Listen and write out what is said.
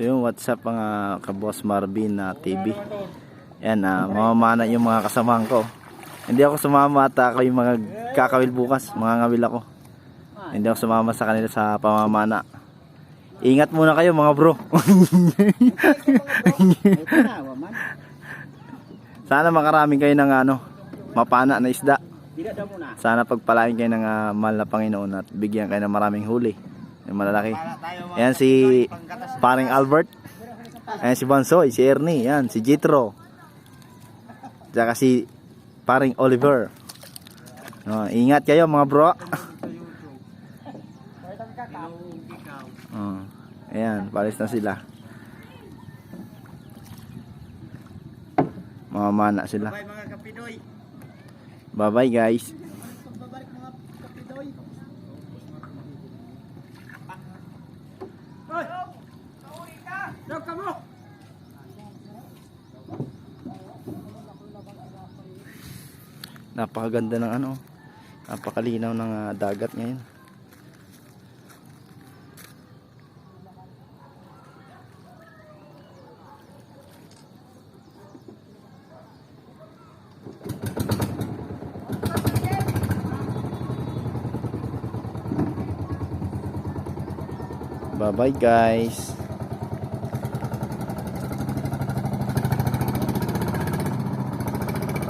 So yung what's up mga kaboss Marvin na TV. Yan, ah, mamamana yung mga kasamahan ko. Hindi ako sumama at ako yung mga kakawil bukas, mga ngawil ako. Hindi ako sumama sa kanila sa pamamana. Ingat muna kayo mga bro. Sana makarami kayo ng ano, mapana na isda. Sana pagpalain kayo ng ah, mahal na Panginoon at bigyan kayo ng maraming huli. Yung malalaki. Ayan si paring Albert. Ayan si Bonsoy, si Ernie, yan, si Jitro. Tsaka si paring Oliver. Oh, ingat kayo mga bro. Oh, ayan, palis na sila. Mamamana sila. Bye bye guys. Napakaganda ng ano. Napakalinaw ng ah, dagat ngayon. Bye bye guys.